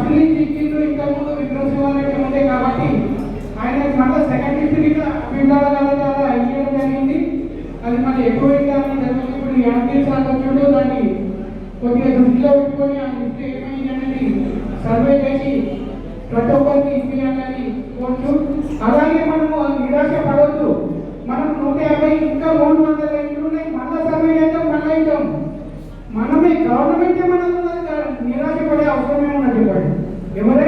ఇది first list ఇచ్చిండ్రు ఇంతకు ముందు విక్రమ్ శివారెడ్డి ఉండే కాబట్టి ఆయన మళ్ళీ సెకండ్ లిస్ట్ కింద అభిప్రాయాల ద్వారా ఇవ్వడం జరిగింది. అది మళ్ళీ ఎక్కువ ఇద్దామని జరిగింది ఇప్పుడు ఈ యాంటీ సార్ దాన్ని కొద్దిగా దృష్టిలో పెట్టుకొని ఆ దృష్టి ఏమైంది అనేది సర్వే చేసి ప్రతి ఒక్కరికి ఇప్పించాలని కోరుతూ అలాగే మనము నిరాశ పడవద్దు మనం నూట యాభై ఇంకా మూడు వందల ఇంట్లు ఉన్నాయి. మళ్ళీ సర్వే చేద్దాం మళ్ళీ ఇద్దాం. మనమే గవర్నమెంటే మనకు నిరాశపడే అవసరమే ఉన్నది చెప్పండి ఎవరైతే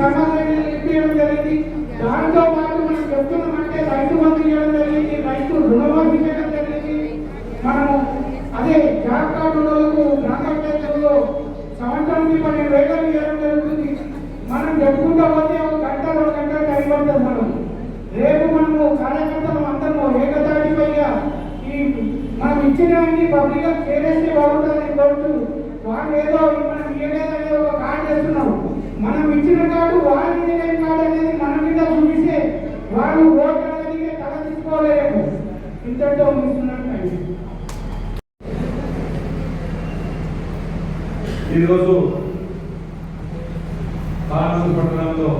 సమాధానం ఇప్పించడం జరిగింది. దాంతో పాటు మనం చెప్తున్నామంటే రైతు బంధు చేయడం జరిగింది రైతు రుణమాఫీ చేయడం జరిగింది. మనము అదే జాబ్ కార్డు ఉన్నోళ్ళకు గ్రామ పంచాయతీలో సంవత్సరానికి పన్నెండు వేలు ఇవ్వడం జరుగుతుంది. మనం చెప్పుకుంటా పోతే ఒక గంట రెండు గంటలు టైం పడుతుంది మనం రేపు మనము కార్యకర్తలు అందరము ఏకతాటిపైగా ఈ మనం ఇచ్చినవన్నీ పబ్లిక్ చేరేస్తే బాగుంటుందని కోరుతూ వాళ్ళు ఏదో మనం ఇవ్వలేదని ఒక కార్డు చేస్తున్నాం మనం ఇచ్చిన కార్డు వాళ్ళు ఇచ్చిన కార్డు అనేది మన మీద చూపిస్తే వాళ్ళు ఓటు అనేది తల తీసుకోలేము ఇంతటితో ముగిస్తున్నాను ఈరోజు కానూరు పట్టణంలో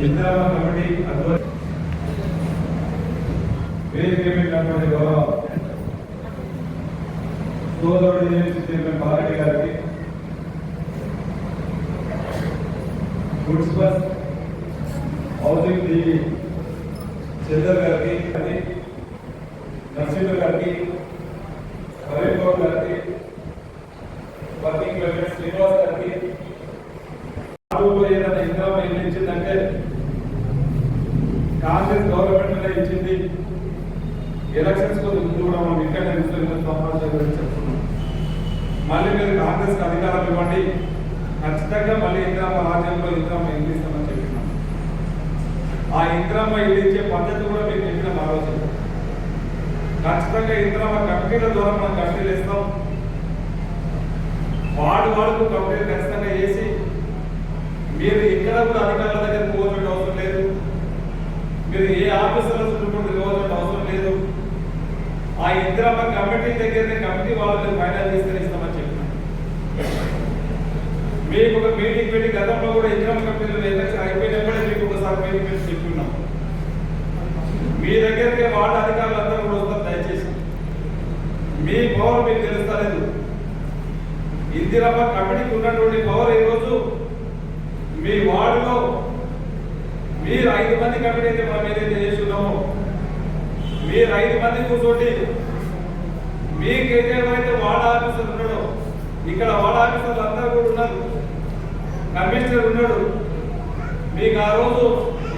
ఇందిరామ కమిటీ అధ్వర్యం వేదిక పెట్టినటువంటి గౌరవ సోదరుడు ఏఎంసీ చైర్మన్ బాలరెడ్డి గారికి goods bus housing TV Chander గారికి నరసింహ గారికి హరీష్ బాబు గారికి వర్కింగ్ ప్రెసిడెంట్ శ్రీనివాస్ గారికి రాబోయే ఏదైనా ఇంకా ఏం ఇచ్చిందంటే కాంగ్రెస్ గవర్నమెంట్ ఇచ్చింది ఎలక్షన్స్ కోసం ముందు కూడా మనం ఇక్కడ నిలుస్తున్న సమాచారం చెప్తున్నాం. మళ్ళీ మీరు కాంగ్రెస్ అధికారం ఇవ్వండి. ఖచ్చితంగా మళ్ళీ ఇందిరామ రాజ్యంలో ఇందిరామ ఇల్లు ఇస్తామని చెప్పినాం. ఆ ఇందిరామ ఇల్లు పద్ధతి కూడా మీకు చెప్పిన ఆలోచన ఖచ్చితంగా ఇందిరామ కమిటీల ద్వారా మనం కమిటీలు ఇస్తాం. వాడు వాళ్ళకు కంప్లైంట్ ఖచ్చితంగా చేసి మీరు ఎక్కడ కూడా అధికారుల దగ్గర పోవాల్సిన అవసరం లేదు. మీరు ఏ ఆఫీసర్ల చుట్టుకుంటూ పోవాల్సిన అవసరం లేదు. ఆ ఇందిరమ్మ కమిటీ దగ్గరనే కమిటీ వాళ్ళని ఫైనల్ చేస్తే ఇస్తామని చెప్పిన. మీకు ఒక మీటింగ్ పెట్టి గతంలో కూడా ఇందిరమ్మ కమిటీలో ఎలక్షన్ అయిపోయినప్పుడే మీకు ఒకసారి మీటింగ్ పెట్టి చెప్పుకున్నాం మీ దగ్గరికి వార్డు అధికారులందరూ కూడా వస్తారు దయచేసి. మీ పవర్ మీకు తెలుస్తలేదు. ఇందిరమ్మ కమిటీకి ఉన్నటువంటి పవర్ ఈరోజు మీ వార్డులో మీరు ఐదు మంది కమిటీ అయితే మనం ఏదైతే చేస్తున్నామో మీరు ఐదు మంది కూర్చోండి. మీకు ఏదేమైతే వార్డ్ ఆఫీసర్ ఉన్నాడో ఇక్కడ వార్డ్ ఆఫీసర్లు అందరూ కూడా ఉన్నారు. కమిషనర్ ఉన్నాడు. మీకు ఆ రోజు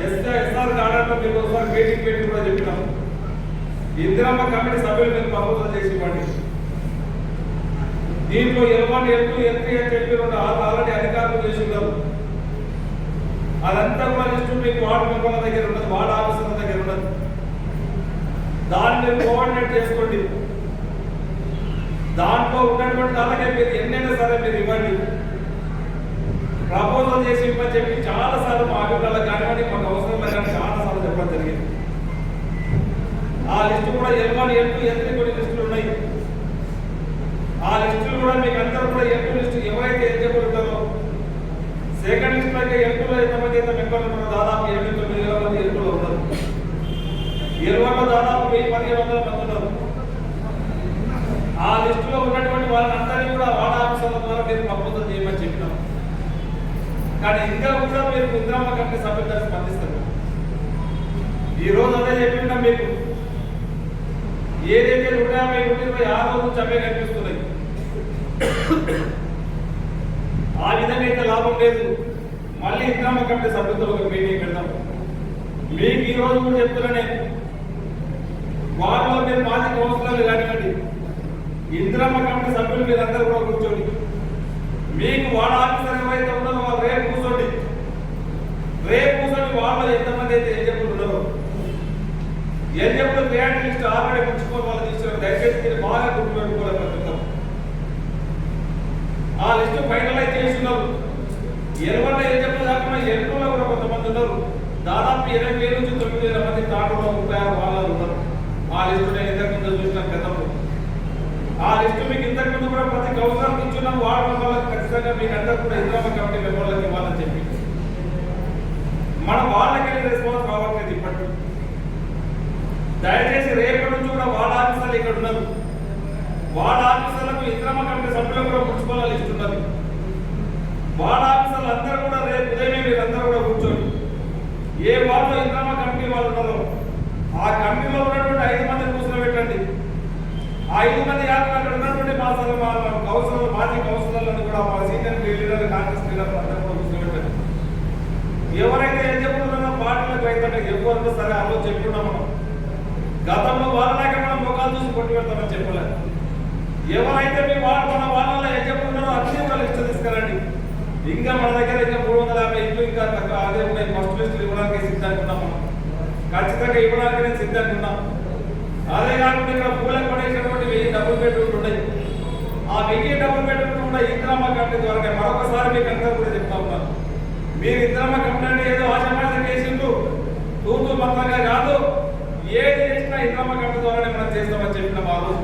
ఎస్ఆర్ ఎస్ఆర్ గార్డెన్లో మీకు ఒకసారి మీటింగ్ పెట్టి కూడా చెప్పినాం. ఇందిరామ్మ కమిటీ సభ్యులు మీరు ప్రపోజల్ చేసి ఇవ్వండి. దీంట్లో ఎలవాటు ఎత్తు ఎత్తు అని చెప్పి రెండు ఆల్రెడీ అధికారులు చేసి ఉన్నారు అదంతా మన లిస్టు మీకు వార్డు మెంబర్ల దగ్గర ఉండదు వార్డు ఆఫీసర్ల దగ్గర ఉండదు దాన్ని మీరు కోఆర్డినేట్ చేసుకోండి. దాంట్లో ఉన్నటువంటి అలాగే మీరు ఎన్నైనా సరే మీరు ఇవ్వండి. ప్రపోజల్ చేసి ఇవ్వని చెప్పి చాలా సార్లు మా అభిప్రాయాలు కానివ్వండి మాకు అవసరం లేదని చాలా సార్లు చెప్పడం జరిగింది. ఆ లిస్టు కూడా ఎల్ వన్ ఎల్ కొన్ని లిస్టులు ఉన్నాయి. ఆ లిస్టు కూడా మీకు అందరూ కూడా ఎంపీ లిస్ట్ ఎవరైతే ఎలిజిబుల్ ఉంటారో సెకండ్ లిస్ట్ అయితే ఎల్ టూలో ఎంతమంది అయితే మెంబర్లు ఉన్నారో దాదాపు ఎనిమిది తొమ్మిది వేల మంది ఎంపీలు ఉన్నారు ఎల్ దాదాపు వెయ్యి పదిహేను వందల మంది ఉన్నారు. ఆ లిస్టులో ఉన్నటువంటి వాళ్ళందరినీ కూడా వార్డ్ ఆఫీసర్ల ద్వారా మీరు ప్రపోజల్ చేయమని చెప్పినాం. కానీ ఇంకా కూడా మీరు ఇందిరమ్మ కమిటీ సభ్యులు స్పందిస్తారు. ఈ రోజు అదే చెప్పినా మీకు. ఏదైతే నూట యాభై నూట ఇరవై ఆరు రోజు చవే కనిపిస్తున్నాయి. ఆ విధంగా అయితే లాభం లేదు. మళ్ళీ ఇందిరమ్మ కమిటీ సభ్యులతో ఒక మీటింగ్ పెడతాం మీకు ఈ రోజు కూడా చెప్తున్నానే. వారిలో మీరు మాజీ కౌన్సిలర్లు కానివ్వండి ఇందిరమ్మ కమిటీ సభ్యులు మీరందరూ కూడా కూర్చోండి. మీకు వాళ్ళ ఆఫీసర్ ఎవరైతే ఉన్నారో వాళ్ళు రేపు కూర్చోండి. రేపు కూర్చొని వాళ్ళు ఎంతమంది అయితే ఎలిజిబుల్ ఉన్నారో. ఎలిజిబుల్ క్రియాటివ్ లిస్ట్ ఆల్రెడీ పుచ్చుకొని వాళ్ళు తీసుకున్నారు దయచేసి మీరు బాగా గుర్తుపెట్టుకోవాలి ఆ లిస్ట్ ఫైనలైజ్ చేస్తున్నారు. ఎరువల్ల ఎలిజిబుల్ కాకుండా ఎరువులో కూడా కొంతమంది ఉన్నారు. దాదాపు ఇరవై వేల నుంచి తొమ్మిది వేల మంది తాటలో ముప్పై ఆరు వాళ్ళు ఉన్నారు. ఆ లిస్టు నేను ఇంతకు ముందు చూసిన గతంలో. ఆ లిస్టు మీకు ఇంతకు ముందు కూడా ప్రతి కౌన్సిలర్ ఇచ్చున్నాం. వార్డు మెంబర్లకు ఖచ్చితంగా మీకు అందరూ కూడా ఇంద్రామ కమిటీ మెంబర్లకు ఇవ్వాలని చెప్పి. మన వాళ్ళకి రెస్పాన్స్ రావట్లేదు ఇప్పటికి. దయచేసి రేపటి నుంచి కూడా వాళ్ళ ఆఫీసర్లు ఇక్కడ ఉన్నారు. వార్డ్ ఆఫీసర్లకు ఇంద్రమ కమిటీ సభ్యులు కూడా మున్సిపల్ ఇస్తున్నది వార్డ్ ఆఫీసర్లు అందరూ కూడా రేపు ఉదయమే మీరందరూ కూడా కూర్చోండి. ఏ వార్డులో ఇంద్రమ కమిటీ వాళ్ళు ఉన్నారో ఆ కమిటీలో ఉన్నటువంటి ఐదు మంది కూర్చోబెట్టండి. ఆ ఐదు మంది యాత్ర అక్కడ ఉన్నటువంటి మా సభ మా కౌన్సిలర్ మాజీ కౌన్సిలర్లను కూడా మా సీనియర్ లీడర్ కాంగ్రెస్ లీడర్లు అందరూ కూడా కూర్చోబెట్టండి. ఎవరైతే ఏం ఉన్నారో పార్టీలకు అయితే ఎవరు సరే ఆ చెప్పుకున్నాం మనం. గతంలో వాళ్ళలాగే మనం ముఖాలు చూసి కొట్టి పెడతామని చెప్పలేదు. ఏమైతే మీ వాళ్ళు మన వాళ్ళ ఎలిజిబుల్ ఉన్నారో అన్ని వాళ్ళు లిస్ట్ తీసుకురండి. ఇంకా మన దగ్గర ఇంకా మూడు వందల యాభై ఇల్లు ఇంకా తక్కువ అదే ఉన్నాయి. ఫస్ట్ లిస్టులు ఇవ్వడానికి సిద్ధంగా ఉన్నాం మనం. ఖచ్చితంగా ఇవ్వడానికి నేను సిద్ధంగా ఉన్నాం. అదే కాకుండా ఇక్కడ పూలకు పడేసినటువంటి వెయ్యి డబుల్ బెడ్రూమ్లు ఉన్నాయి. ఆ వెయ్యి డబుల్ బెడ్రూమ్లు కూడా ఇందిరామ కంపెనీ ద్వారా మరొకసారి మీకు అంతా కూడా చెప్తా ఉన్నాను మీరు ఇందిరామ కంపెనీ అంటే ఏదో ఆశమాసం చేసిండు తూతూ మంత్రంగా కాదు ఏది చేసినా ఇందిరామ కంపెనీ ద్వారానే మనం చేస్తామని చెప్పిన ఆ రోజు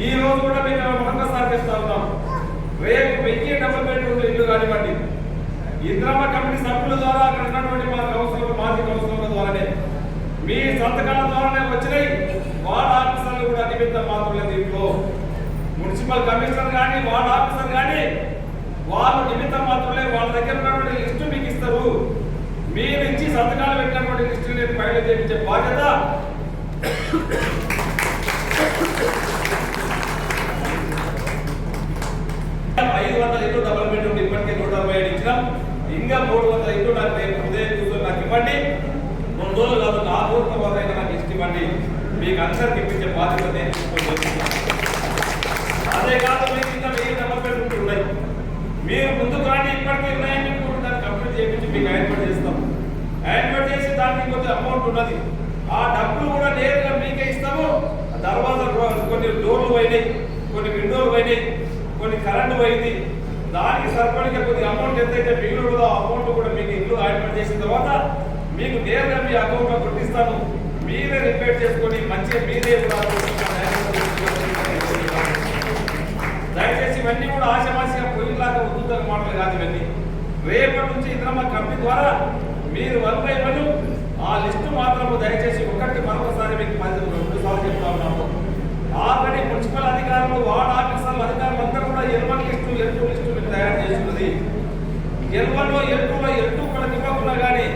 ఈ రోజు కూడా మేము మరొకసారి చెప్తా ఉన్నాం. రేపు వెయ్యి డబుల్ బెడ్రూమ్లు ఇల్లు కానివ్వండి. ఇంద్రమ్మ కమిటీ సభ్యుల ద్వారా అక్కడ ఉన్నటువంటి మా కౌన్సిలర్ మాజీ కౌన్సిలర్ల ద్వారానే. మీ సంతకాల ద్వారానే వచ్చినాయి. వార్డ్ ఆఫీసర్లు కూడా నిమిత్తం మాత్రమే దీంట్లో. మున్సిపల్ కమిషనర్ కానీ వార్డ్ ఆఫీసర్ కానీ వాళ్ళు నిమిత్తం మాత్రమే వాళ్ళ దగ్గర ఉన్నటువంటి లిస్టు మీకు ఇస్తారు. మీరు ఇచ్చి సంతకాలు పెట్టినటువంటి లిస్టు నేను బయట చేయించే బాధ్యత. ఐదు వందల ఇల్లు డబల్ బెడ్రూమ్ ఇప్పటికే నూట అరవై ఏడు ఇచ్చినాం. ఇంకా మూడు వందల ఇల్లు నాకు రేపు ఉదయం కూర్చొని నాకు ఇవ్వండి. రెండు రోజులు కాదు నాలుగు రోజుల తర్వాత అయినా నాకు ఇష్టం ఇవ్వండి. మీకు అందరికి ఇప్పించే బాధ్యత నేను అదే కాదు మీకు ఇంకా వెయ్యి డబల్ బెడ్రూమ్లు ఉన్నాయి. మీరు ముందుకు రాండి ఇప్పటికే ఉన్నాయని కూడా దాన్ని కంప్లీట్ చేయించి మీకు యాడ్మెంట్ చేస్తాం. యాడ్మెంట్ చేసి దానికి కొంచెం అమౌంట్ ఉన్నది. ఆ డబ్బులు కూడా నేరుగా మీకే ఇస్తాము. కూడా కొన్ని డోర్లు పోయినాయి. కొన్ని విండోలు పోయినాయి. కొన్ని కరెంటు పోయింది. దానికి సరిపడిగా కొద్ది అమౌంట్ ఎంతైతే మిగులు అమౌంట్ కూడా మీకు ఇల్లు అడ్మిట్ చేసిన తర్వాత మీకు నేరుగా మీ అకౌంట్లో కొట్టిస్తాను మీరే రిపేర్ చేసుకొని మంచిగా మీరే దయచేసి ఇవన్నీ కూడా ఆశమాసిగా పోయినలాగా ఉద్దుతల మాటలు కాదు ఇవన్నీ. రేపటి నుంచి ఇంద్రమ్మ కంపెనీ ద్వారా మీరు వన్ బై వన్ ఆ లిస్టు మాత్రము దయచేసి ఒకటి మరొకసారి మీకు పది రెండు సార్లు చెప్తా ఉన్నాము ఆల్రెడీ మున్సిపల్ అధికారులు వార్డ్ ఆఫీసర్లు అధికారులు అందరూ కూడా తయారు లిస్ట్ ఎల్వన్లో ఎల్టూలో ఎల్టూ కూడా ఇవ్వకుండా కానీ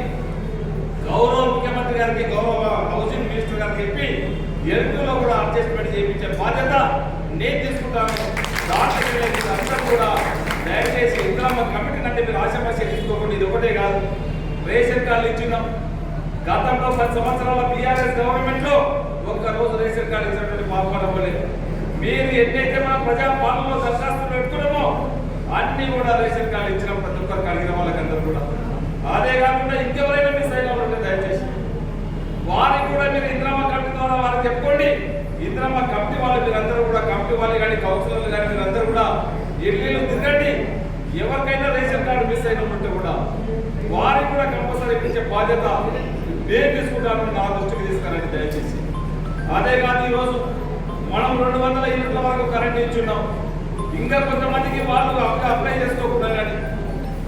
గౌరవ ముఖ్యమంత్రి గారికి గౌరవ హౌసింగ్ మినిస్టర్ గారికి చెప్పి ఎల్టూలో కూడా అడ్జస్ట్మెంట్ చేయించే బాధ్యత నేను తీసుకుంటాను. దాంట్లో మీరు అందరూ కూడా దయచేసి ఇంద్రమ్మ కమిటీ అంటే మీరు ఆశాపాశ తీసుకోకుండా. ఇది ఒకటే కాదు. రేషన్ కార్డులు ఇచ్చినాం. గతంలో పది సంవత్సరాల బీఆర్ఎస్ గవర్నమెంట్లో ఒక్కరోజు ఒక్క రోజు రేషన్ కార్డు ఇచ్చినటువంటి పాల్గొనవ్వలేదు మీరు ఎన్నైతే మన ప్రజా పాలనలో దరఖాస్తు పెట్టుకున్నామో అన్ని కూడా రేషన్ కార్డు ఇచ్చిన ప్రతి ఒక్కరికి అడిగిన వాళ్ళకందరూ కూడా. అదే కాకుండా ఇంకెవరైనా మిస్ అయిన ఉంటే దయచేసి. వారికి కూడా మీరు ఇంద్రమ్మ కమిటీ ద్వారా వారికి చెప్పుకోండి. ఇంద్రమ్మ కమిటీ వాళ్ళు మీరందరూ కూడా కమిటీ వాళ్ళు కానీ కౌన్సిలర్లు కానీ మీరందరూ కూడా ఇల్లు తిరగండి. ఎవరికైనా రేషన్ కార్డు మిస్ అయినట్టు కూడా వారికి కూడా కంపల్సరీ ఇప్పించే బాధ్యత నేను తీసుకుంటాను నా దృష్టికి తీసుకురండి దయచేసి. అదే కాదు ఈరోజు మనం రెండు వందల యూనిట్ల వరకు కరెంట్ ఇచ్చున్నాం. ఇంకా కొంతమందికి వాళ్ళు అప్లై చేసుకోకుండా కానీ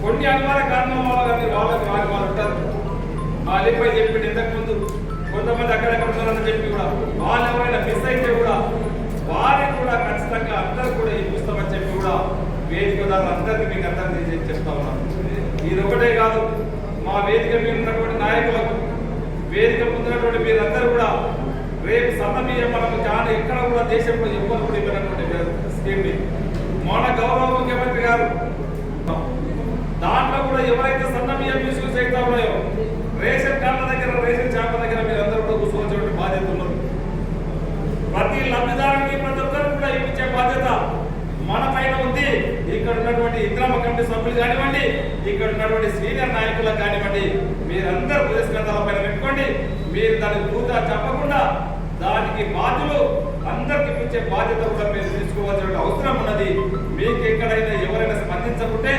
కొన్ని అనివార్య కారణం వల్ల కానీ వాళ్ళకి వారి వాళ్ళు ఉంటారు. మా చెప్పిండు ఇంతకు ముందు కొంతమంది అక్కడెక్కడ ఉన్నారని చెప్పి కూడా వాళ్ళు ఎవరైనా మిస్ అయితే కూడా వారికి కూడా ఖచ్చితంగా అందరూ కూడా ఇప్పిస్తామని చెప్పి కూడా వేదిక ద్వారా అందరికీ మీకు అందరికీ చెప్తా ఉన్నాను. ఇది ఒకటే కాదు మా వేదిక మీద ఉన్నటువంటి నాయకులకు వేదిక ముందున్నటువంటి మీరందరూ కూడా రేపు సన్నమీయ మనకు చాలా ఎక్కడ కూడా దేశంలో ఎవ్వరు కూడా ఇవ్వనటువంటి స్కీమ్ని మన గౌరవ ముఖ్యమంత్రి గారు దాంట్లో కూడా ఎవరైతే సన్న బియ్యం మిషన్స్ చేస్తా ఉన్నాయో రేషన్ కార్డుల దగ్గర రేషన్ షాపుల దగ్గర మీరందరూ కూడా కూర్చోవలసిన బాధ్యత ఉన్నది. ప్రతి లబ్ధిదారునికి ప్రతి ఒక్కరికి కూడా ఇప్పించే బాధ్యత మన పైన ఉంది. ఇక్కడ ఉన్నటువంటి ఇంద్రమ కమిటీ సభ్యులు కానివ్వండి ఇక్కడ ఉన్నటువంటి సీనియర్ నాయకులకు కానివ్వండి మీరందరూ పురస్కారాల పైన పెట్టుకోండి. మీరు దానికి పూర్తిగా చెప్పకుండా దానికి బాధ్యులు అందరికి ఇప్పించే బాధ్యత కూడా మీరు తీసుకోవాల్సిన అవసరం ఉన్నది. మీకు ఎక్కడైనా ఎవరైనా స్పందించకుంటే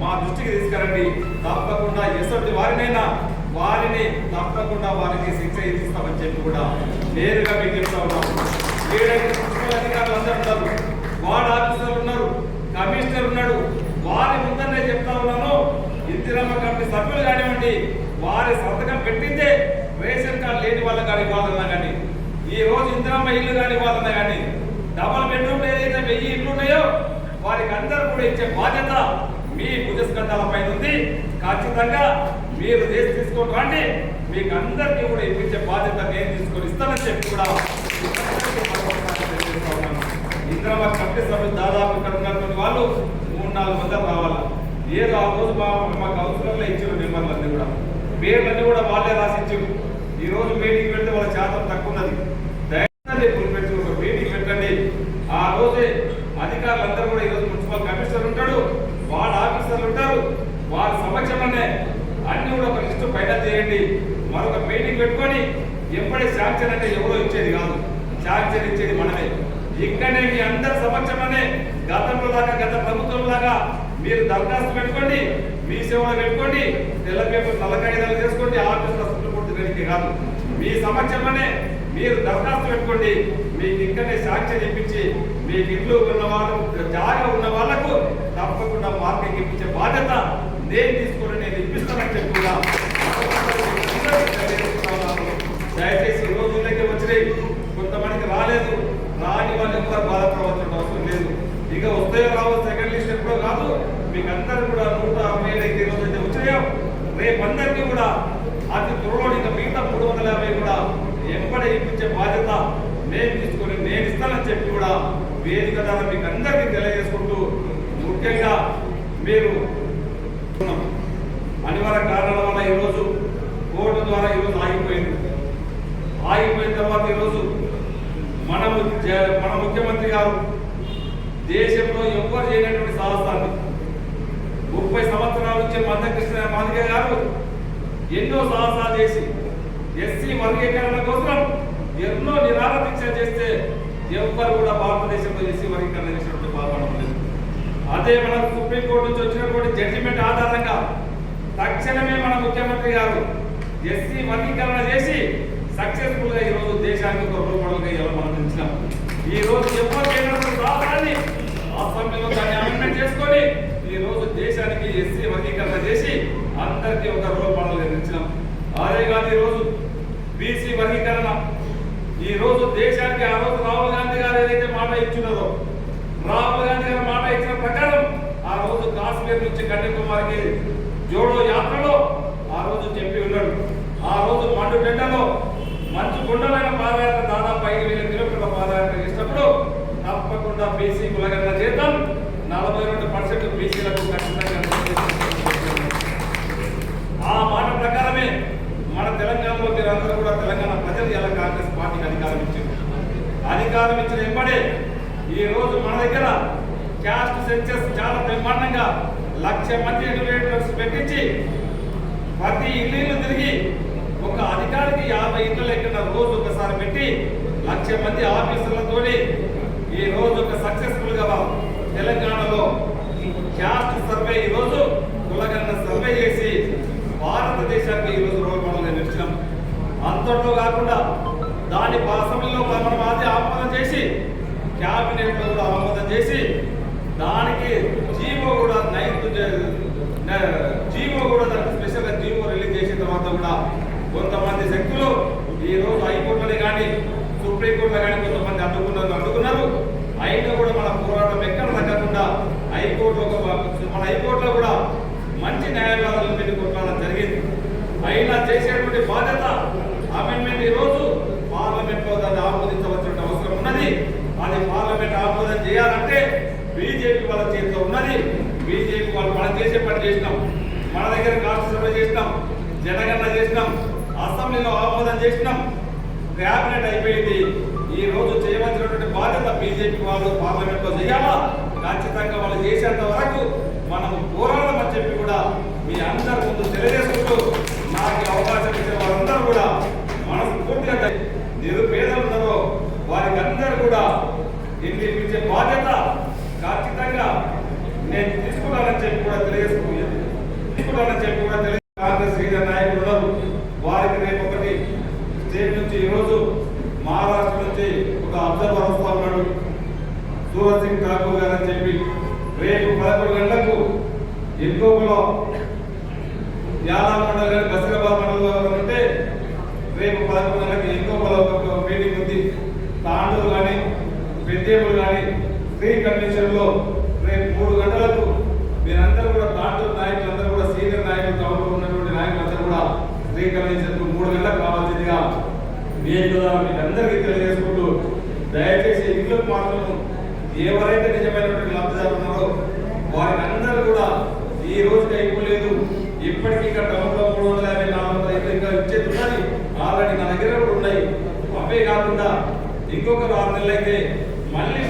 మా దృష్టికి తీసుకురండి. తప్పకుండా ఎసటి వారినైనా వారిని తప్పకుండా వారికి శిక్ష ఇస్తామని చెప్పి కూడా నేరుగా మీకు చెప్తా ఉన్నాం. ఏడైతే అధికారులు అందరూ ఉన్నారు వార్డ్ ఆఫీసర్లు ఉన్నారు కమిషనర్ ఉన్నాడు వారి ముందరనే చెప్తా ఉన్నాను. ఇందిరమ్మ కమిటీ సభ్యులు కానివ్వండి వారి సంతకం పెట్టిందే రేషన్ కార్డు లేని వాళ్ళకి కానీ ఇవ్వాలన్నా కానీ ఈ రోజు ఇందిరమ్మ ఇల్లు కానీ కానీ డబల్ బెడ్రూమ్ ఏదైతే వెయ్యి ఇల్లు ఉన్నాయో వారికి అందరూ కూడా ఇచ్చే బాధ్యత మీ భుజస్కంధాలపై ఉంది. ఖచ్చితంగా మీరు చేసి తీసుకొని రండి. మీకు అందరికీ కూడా ఇప్పించే బాధ్యత నేను తీసుకొని ఇస్తానని చెప్పి కూడా ఇంద్రమ్మ కమిటీ సభ్యులు దాదాపు ఇక్కడ ఉన్నటువంటి వాళ్ళు మూడు నాలుగు మంది రావాలా. ఏదో ఆ రోజు మా మా కౌన్సిలర్లో ఇచ్చారు మెంబర్లన్నీ కూడా. పేర్లన్నీ కూడా వాళ్ళే రాసి ఇచ్చారు. ఈ రోజు మీటింగ్ పెడితే వాళ్ళ శాతం తక్కువ ఉన్నది దయచేసి గుర్తుపెట్టి ఒక మీటింగ్ పెట్టండి ఆ రోజే అధికారులందరూ కూడా ఈరోజు మున్సిపల్ కమిషనర్ ఉంటాడు వాళ్ళ ఆఫీసర్లు ఉంటారు వారి సమక్షంలోనే అన్ని కూడా ఒక లిస్టు పైన చేయండి. మరొక మీటింగ్ పెట్టుకొని ఎప్పుడే శాంక్షన్ అంటే ఎవరో ఇచ్చేది కాదు. శాంక్షన్ ఇచ్చేది మనమే. ఇక్కడనే మీ అందరి సమక్షంలోనే గతంలో లాగా గత ప్రభుత్వం లాగా మీరు దరఖాస్తు పెట్టుకోండి మీ సేవలు పెట్టుకోండి తెల్ల పేపర్ నల్ల చేసుకోండి ఆఫీసులో కాదు. మీ సమక్షంలోనే మీరు దరఖాస్తు పెట్టుకోండి. మీకు ఇక్కడనే శాంక్షన్ ఇప్పించి మీకు ఇల్లు ఉన్న వాళ్ళకు జాగా ఉన్న వాళ్ళకు తప్పకుండా మార్కెట్ ఇప్పించే బాధ్యత నేను తీసుకోవాలని నేను ఇప్పిస్తానని చెప్పి కూడా దయచేసి ఈ రోజు ఇళ్ళకి వచ్చినాయి. కొంతమందికి రాలేదు. రాని వాళ్ళు కూడా బాధపడవలసిన అవసరం లేదు. ఇక వస్తాయో రావో సెకండ్ లిస్ట్ ఎప్పుడో కాదు. మీకు అందరు కూడా నూట అరవై ఐదు ఈ రోజు అయితే వచ్చినాయో రేపు అందరికీ కూడా అతి త్వరలో ఇంకా మిగతా మూడు వందల యాభై కూడా ఎంబడే ఇప్పించే బాధ్యత నేను తీసుకొని నేను ఇస్తానని చెప్పి కూడా వేదిక ద్వారా మీకు అందరికీ తెలియజేసుకుంటూ ముఖ్యంగా మీరు అనివార్య కారణాల వల్ల ఈరోజు కోర్టు ద్వారా ఈరోజు ఆగిపోయిన తర్వాత ఈరోజు మన మన ముఖ్యమంత్రి గారు దేశంలో ఎవ్వరు చేయనటువంటి సాహసాన్ని ముప్పై సంవత్సరాల నుంచి మందకృష్ణ మాదిగ గారు ఎన్నో సాహసాలు చేసి ఎస్సీ వర్గీకరణ కోసం ఎన్నో నిరాల దీక్ష చేస్తే ఎవ్వరు కూడా భారతదేశంలో ఎస్సీ వర్గీకరణ చేసినట్టు బాధపడలేదు అదే మన సుప్రీంకోర్టు నుంచి వచ్చినటువంటి జడ్జిమెంట్ ఆధారంగా తక్షణమే మన ముఖ్యమంత్రి గారు ఎస్సీ వర్గీకరణ చేసి సక్సెస్ఫుల్గా ఈ రోజు దేశానికి ఒక రోల్ మోడల్గా మనం ఇచ్చినాం ఈ రోజు ఎవరు చేయనటువంటి రాష్ట్రాన్ని అసెంబ్లీలో దాన్ని అమెండ్మెంట్ చేసుకొని ఈ రోజు దేశానికి ఎస్సీ వర్గీకరణ చేసి అందరికీ ఒక రోల్ మోడల్ ఇచ్చినాం అదే కాదు ఈ రోజు బీసీ వర్గీకరణ. ఈ రోజు దేశానికి ఆ రోజు రాహుల్ గాంధీ గారు ఏదైతే మాట ఇచ్చినారో రాహుల్ గాంధీ గారు మాట ఇచ్చిన ప్రకారం ఆ రోజు కాశ్మీర్ నుంచి కన్యాకుమారికి జోడో యాత్రలో ఆ రోజు చెప్పి ఉన్నాడు. ఆ రోజు మండు టెండలో మంచు పాదయాత్ర దాదాపు ఐదు వేల కిలోమీటర్ల పాదయాత్ర చేసినప్పుడు తప్పకుండా బీసీ కులగన్న జీతం నలభై రెండు పర్సెంట్ బీసీలకు ఖచ్చితంగా ఆ మాట ప్రకారమే మన తెలంగాణలో మీరందరూ కూడా తెలంగాణ ప్రజలు ఎలా కాంగ్రెస్ పార్టీకి అధికారం ఇచ్చింది అధికారం ఇచ్చిన వెంబడే ఈ రోజు మన దగ్గర క్యాస్ట్ సెన్సెస్ చాలా బ్రహ్మాండంగా లక్ష మంది ఎన్యుమరేటర్స్ పెట్టించి ప్రతి ఇల్లు తిరిగి ఒక అధికారికి యాభై ఇళ్ళు లెక్కన రోజు ఒకసారి పెట్టి లక్ష మంది ఆఫీసర్లతోని ఈ రోజు ఒక సక్సెస్ఫుల్గా తెలంగాణలో క్యాస్ట్ సర్వే ఈ రోజు కులగన్న సర్వే చేసి భారతదేశానికి ఈ రోజు రోల్ మోడల్ నిలిచినాం. అంతట్లో కాకుండా దాని అసెంబ్లీలో మనం అది ఆమోదం చేసి క్యాబినెట్లో కూడా ఆమోదం చేసి దానికి జీవో కూడా నైన్త్ జీవో కూడా దానికి స్పెషల్గా జీవో రిలీజ్ చేసిన తర్వాత కూడా కొంతమంది శక్తులు ఈ రోజు హైకోర్టులో కానీ సుప్రీంకోర్టులో కానీ కొంతమంది అడ్డుకున్నారు అడ్డుకున్నారు. అయినా కూడా మన పోరాటం ఎక్కడ తగ్గకుండా హైకోర్టులో ఒక- మన హైకోర్టులో కూడా మంచి న్యాయవాదాలను పెట్టి కొట్లాడడం జరిగింది. అయినా చేసేటువంటి బాధ్యత అమెండ్మెంట్ ఈ రోజు దాన్ని ఆమోదించవలసిన అవసరం ఉన్నది. అది పార్లమెంట్ ఆమోదం చేయాలంటే బీజేపీ వాళ్ళ చేతిలో ఉన్నది. బీజేపీ వాళ్ళు మనం చేసే పని చేసినాం. మన దగ్గర కాస్ట్ సర్వే చేసినాం. జనగణన చేసినాం. అసెంబ్లీలో ఆమోదం చేసినాం. క్యాబినెట్ అయిపోయింది. ఈ రోజు చేయవలసినటువంటి బాధ్యత బీజేపీ వాళ్ళు పార్లమెంట్లో చేయాలా? ఖచ్చితంగా వాళ్ళు చేసేంత వరకు మనం పోరాడమని చెప్పి కూడా మీ అందరి ముందు తెలియజేసుకుంటూ నాకు అవకాశం ఇచ్చిన వారందరూ కూడా మనస్ఫూర్తిగా ధన్య- నిరుపేదలు ఉన్నారో వారికి అందరూ కూడా ఇంటి ఇచ్చే బాధ్యత ఖచ్చితంగా నేను తీసుకున్నానని చెప్పి కూడా తెలియజేసుకున్నాను తీసుకున్నానని చెప్పి కూడా తెలియ కాంగ్రెస్ వారికి రేపు ఒకటి. స్టేట్ నుంచి ఈరోజు మహారాష్ట్ర నుంచి ఒక అబ్జర్వర్ వస్తా ఉన్నాడు. సూరజ్ సింగ్ ఠాకూర్ గారు అని చెప్పి. రేపు పదకొండు గంటలకు ఎన్కోపలో యాదవ్ మండల్ గారి బసిరాబాద్ మండలంలో ఉంటే రేపు పదకొండు గంటలకు ఎన్కోపలో ఒక మీటింగ్ ఉంది. తాండూరు కానీ పెద్దేపులు కానీ శ్రీ కమిషన్లో రేపు మూడు గంటలకు మీరందరూ కూడా తాండూరు నాయకులందరూ కూడా సీనియర్ నాయకులు టౌన్లో ఉన్నటువంటి నాయకులందరూ కూడా శ్రీ మూడు గంటలకు కావాల్సిందిగా వేదిక మీరందరికీ తెలియజేసుకుంటూ దయచేసి ఇంట్లో మాత్రం ఎవరైతే నిజమైనటువంటి లబ్ధిదారు ఉన్నారో వారికి అందరూ కూడా ఈ రోజు అయిపోలేదు ఇప్పటికీ ఇంకా టౌన్లో మూడు వందల యాభై నాలుగు వందల ఐదు ఇంకా ఇచ్చేది ఉన్నది ఆల్రెడీ నా దగ్గర కూడా ఉన్నాయి. అవే కాకుండా ఇంకొక ఆరు నెలలు అయితే మళ్ళీ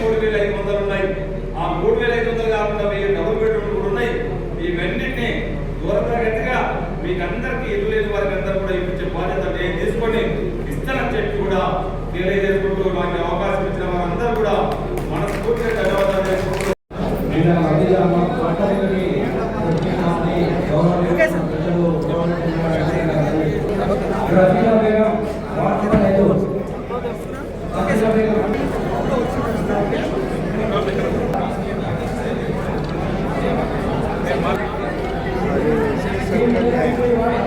Thank you.